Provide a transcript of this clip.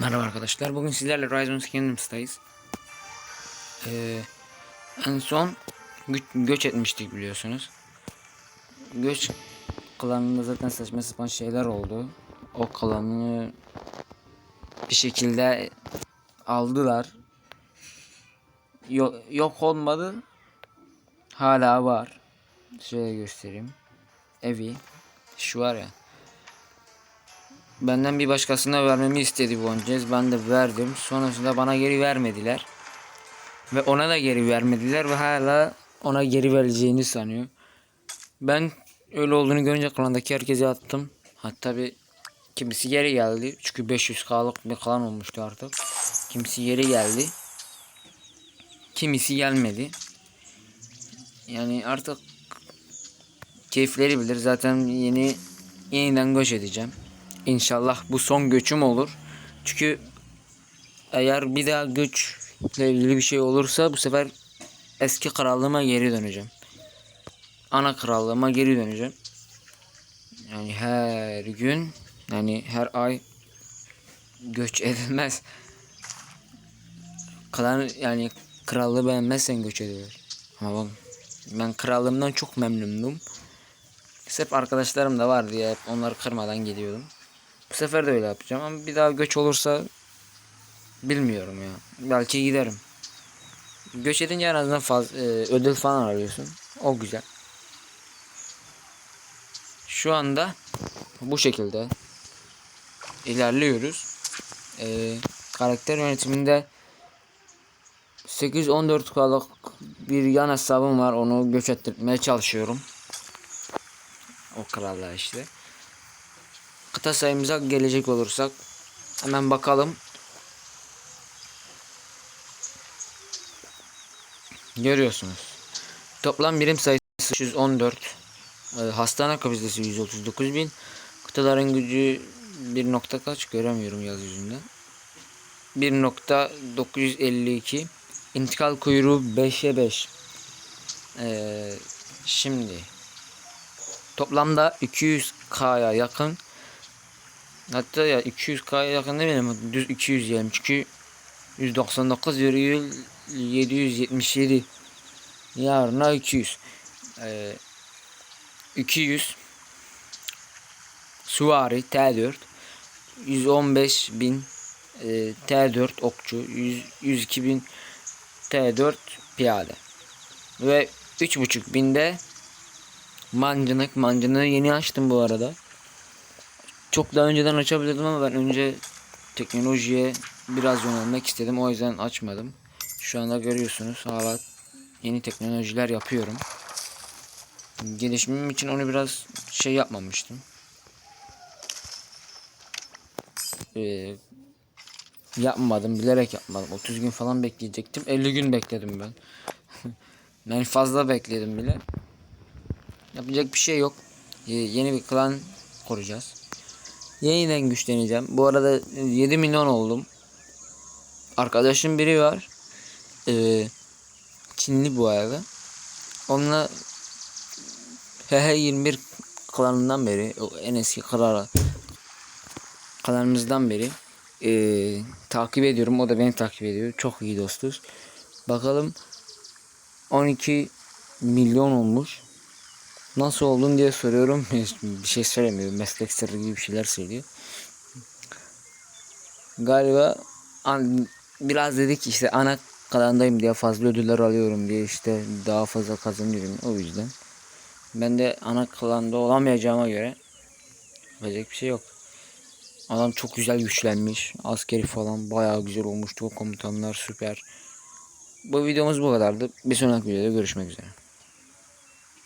Merhaba arkadaşlar. Bugün sizlerle Rise of Kingdoms'tayız. Ee, en son gö- göç etmiştik biliyorsunuz. Göç klanında zaten saçma sapan şeyler oldu. O klanı bir şekilde aldılar. Yok, yok olmadı. Hala var. Şöyle göstereyim. Evi. Şu var ya. Benden bir başkasına vermemi istedi Boncez. Ben de verdim. Sonrasında bana geri vermediler. Ve ona da geri vermediler ve hala ona geri vereceğini sanıyor. Ben öyle olduğunu görünce klandaki herkese attım. Hatta bir kimisi geri geldi. Çünkü 500k'lık bir klan olmuştu artık. Kimisi geri geldi. Kimisi gelmedi. Yani artık keyifleri bilir. Zaten yeni yeniden göç edeceğim. İnşallah bu son göçüm olur. Çünkü eğer bir daha göçle ilgili bir şey olursa bu sefer eski krallığıma geri döneceğim. Ana krallığıma geri döneceğim. Yani her gün yani her ay göç edilmez. Klan yani krallığı beğenmezsen göç edilir. Ama bak ben krallığımdan çok memnundum. Hep arkadaşlarım da var diye hep onları kırmadan geliyordum. Bu sefer de öyle yapacağım ama bir daha göç olursa bilmiyorum ya. Belki giderim. Göç edince en azından fazla, ödül falan arıyorsun. O güzel. Şu anda bu şekilde ilerliyoruz. Ee, karakter yönetiminde 8-14K'lık bir yan hesabım var. Onu göç ettirmeye çalışıyorum. O krallığa işte. Kıta sayımıza gelecek olursak hemen bakalım. Görüyorsunuz. Toplam birim sayısı 114. Ee, hastane kapasitesi 139 bin. Kıtaların gücü 1 nokta kaç göremiyorum yaz yüzünden. 1.952 İntikal kuyruğu 5'e 5 ee, Şimdi Toplamda 200k'ya yakın Hatta ya 200k'ya yakın ne bileyim düz 200 diyelim çünkü 199,777 yarına 200 ee, 200 Suvari T4 115 bin e, T4 okçu. 100, 102 bin T4 piyade. Ve 3.5 binde mancınık. Mancınığı yeni açtım bu arada çok daha önceden açabilirdim ama ben önce teknolojiye biraz yönelmek istedim. O yüzden açmadım. Şu anda görüyorsunuz hala yeni teknolojiler yapıyorum. Gelişimim için onu biraz şey yapmamıştım. Ee, yapmadım bilerek yapmadım. 30 gün falan bekleyecektim. 50 gün bekledim ben. Yani fazla bekledim bile. Yapacak bir şey yok. Ee, yeni bir klan kuracağız yeniden güçleneceğim bu arada 7 milyon oldum arkadaşım biri var ee, Çinli bu arada onunla HH21 klanından beri en eski klan kanalımızdan beri e, takip ediyorum. O da beni takip ediyor. Çok iyi dostuz. Bakalım 12 milyon olmuş. Nasıl oldun diye soruyorum. bir şey söylemiyor. Meslek sırrı gibi bir şeyler söylüyor. Galiba an, biraz dedik işte ana kalandayım diye fazla ödüller alıyorum diye işte daha fazla kazanıyorum o yüzden. Ben de ana klanda olamayacağıma göre yapacak bir şey yok. Adam çok güzel güçlenmiş. Askeri falan bayağı güzel olmuştu. O komutanlar süper. Bu videomuz bu kadardı. Bir sonraki videoda görüşmek üzere.